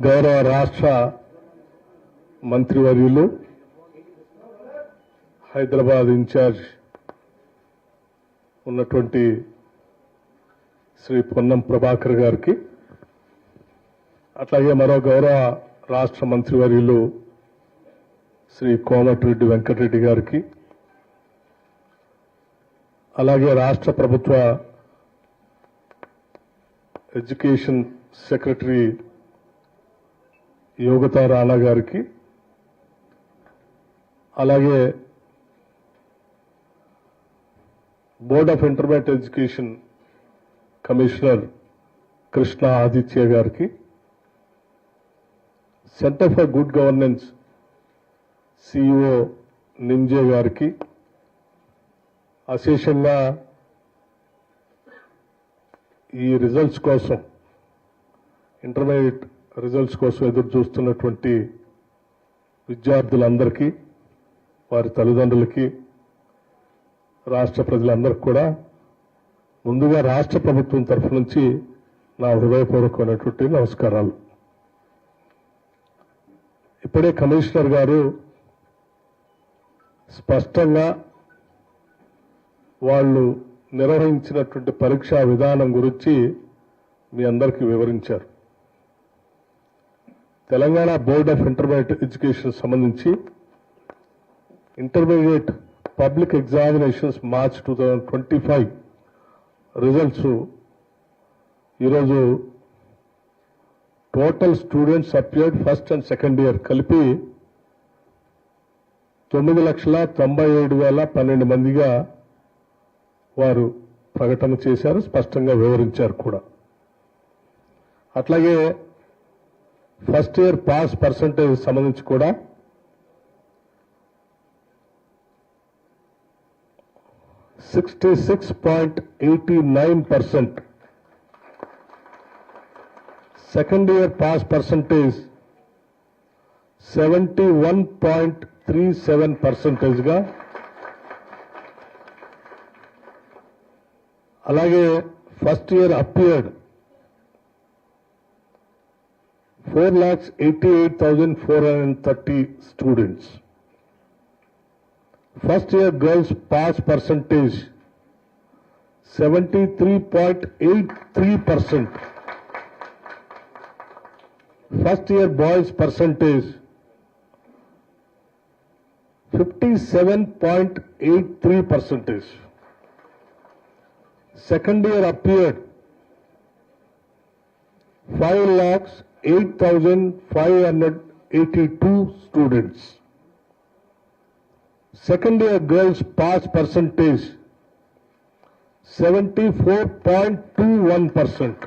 గౌరవ రాష్ట్ర మంత్రివర్యులు హైదరాబాద్ ఇన్ఛార్జ్ ఉన్నటువంటి శ్రీ పొన్నం ప్రభాకర్ గారికి అట్లాగే మరో గౌరవ రాష్ట్ర మంత్రివర్యులు శ్రీ కోమటిరెడ్డి వెంకటరెడ్డి గారికి అలాగే రాష్ట్ర ప్రభుత్వ ఎడ్యుకేషన్ సెక్రటరీ యోగతా రాణా గారికి అలాగే board of intermediate education commissioner Krishna Aditya గారికి centre for good governance CEO నింజే గారికి అశేషంగా ఈ రిజల్ట్స్ కోసం ఇంటర్మీడియట్ రిజల్ట్స్ కోసం ఎదురు చూస్తున్నటువంటి విద్యార్థులందరికీ వారి తల్లిదండ్రులకి రాష్ట్ర ప్రజలందరికీ కూడా ముందుగా రాష్ట్ర ప్రభుత్వం తరఫు నుంచి నా హృదయపూర్వకమైనటువంటి నమస్కారాలు. ఇప్పుడే కమిషనర్ గారు స్పష్టంగా వాళ్ళు నిర్వహించినటువంటి పరీక్షా విధానం గురించి మీ అందరికీ వివరించారు. Telangana board of intermediate education సంబంధించి intermediate public examinations March two thousand twenty five results ఈరోజు total students appeared first and second year కలిపి తొమ్మిది లక్షల తొంభై ఏడు వేల పన్నెండు మందిగా వారు ప్రకటన చేశారు స్పష్టంగా వివరించారు కూడా. అట్లాగే ఫస్ట్ ఇయర్ పాస్ పర్సంటేజ్ సంబంధించి కూడా sixty six point eighty nine percent second year pass percentage seventy one point three seven పర్సంటేజ్గా అలాగే first year appeared 4 lakhs 88,430 students. First year girls pass percentage 73.83%. First year boys percentage 57.83%. Second year appeared 5 lakhs 8,582 students. Second year girls pass percentage 74.21 percent.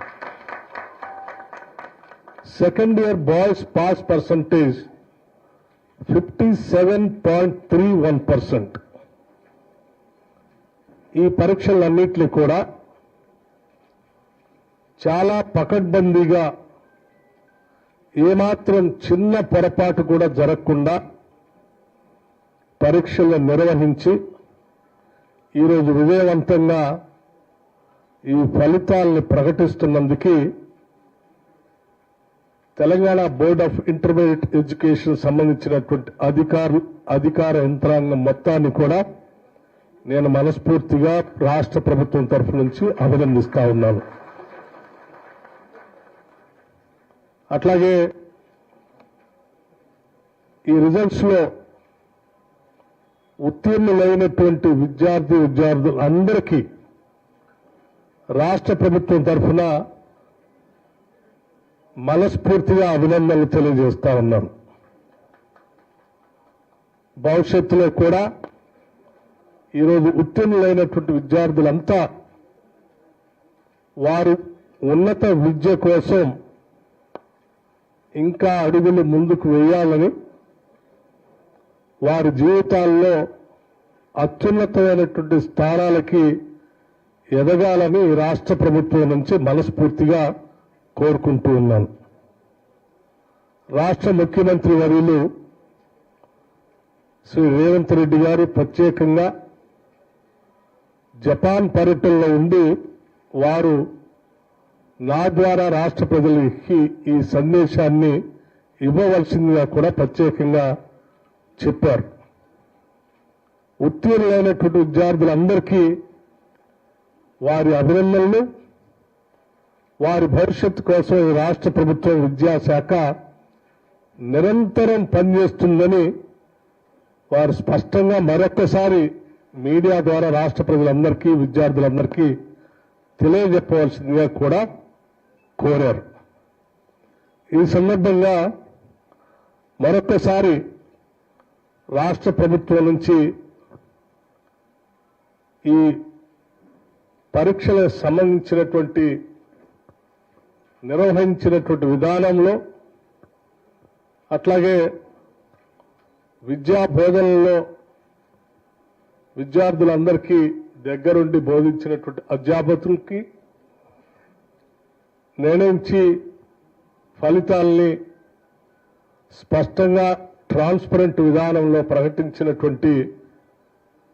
Second year boys pass percentage 57.31 percent. ఈ పరీక్షలన్నింటినీ కూడా చాలా పకడ్బందీగా ఏమాత్రం చిన్న పొరపాటు కూడా జరగకుండా పరీక్షలు నిర్వహించి ఈరోజు విజయవంతంగా ఈ ఫలితాలను ప్రకటిస్తున్నందుకు Telangana board of intermediate education సంబంధించినటువంటి అధికారులు అధికార యంత్రాంగం మొత్తాన్ని కూడా నేను మనస్ఫూర్తిగా రాష్ట్ర ప్రభుత్వం తరఫు నుంచి అభినందిస్తా ఉన్నాను. అట్లాగే ఈ రిజల్ట్స్లో ఉత్తీర్ణులైనటువంటి విద్యార్థి అందరికీ రాష్ట్ర ప్రభుత్వం తరఫున మనస్ఫూర్తిగా అభినందనలు తెలియజేస్తా ఉన్నాను. భవిష్యత్తులో కూడా ఈరోజు ఉత్తీర్ణులైనటువంటి విద్యార్థులంతా వారు ఉన్నత విద్య కోసం ఇంకా అడుగులు ముందుకు వేయాలని వారి జీవితాల్లో అత్యున్నతమైనటువంటి స్థానాలకి ఎదగాలని రాష్ట్ర ప్రభుత్వం నుంచి మనస్ఫూర్తిగా కోరుకుంటూ ఉన్నాను. రాష్ట్ర ముఖ్యమంత్రి వర్యులు శ్రీ రేవంత్ రెడ్డి గారు ప్రత్యేకంగా జపాన్ పర్యటనలో ఉండి వారు నా ద్వారా రాష్ట్ర ప్రజలకి ఈ సందేశాన్ని ఇవ్వవలసిందిగా కూడా ప్రత్యేకంగా చెప్పారు. ఉత్తీర్ణులైనటువంటి విద్యార్థులందరికీ వారి అభినందనలు. వారి భవిష్యత్తు కోసం ఈ రాష్ట్ర ప్రభుత్వం విద్యాశాఖ నిరంతరం పనిచేస్తుందని వారు స్పష్టంగా మరొక్కసారి మీడియా ద్వారా రాష్ట్ర ప్రజలందరికీ విద్యార్థులందరికీ తెలియజెప్పవలసిందిగా కూడా కోరారు. ఈ సందర్భంగా మరొకసారి రాష్ట్ర ప్రభుత్వం నుంచి ఈ పరీక్షలకు సంబంధించినటువంటి నిర్వహించినటువంటి విధానంలో అట్లాగే విద్యా బోధనలో విద్యార్థులందరికీ దగ్గరుండి బోధించినటువంటి అధ్యాపకులకి నిర్ణయించి ఫలితాల్ని స్పష్టంగా ట్రాన్స్పరెంట్ విధానంలో ప్రకటించినటువంటి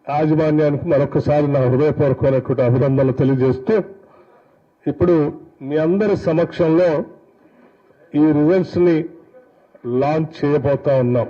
యాజమాన్యానికి మరొకసారి నా హృదయపూర్వకమైనటువంటి అభినందనలు తెలియజేస్తూ ఇప్పుడు మీ అందరి సమక్షంలో ఈ రిజల్ట్స్ని లాంచ్ చేయబోతా ఉన్నాం.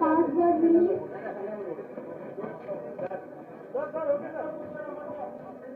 पाँच हज़ार मिली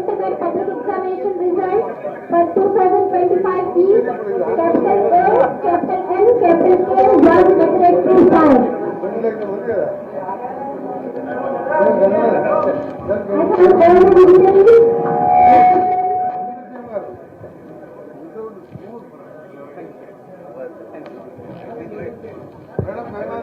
estimate public examination results for 2025 की Captain A Captain N capital K वर्ग मेट्रिक रिज़ल्ट मैडम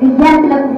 విద్యార్థులకు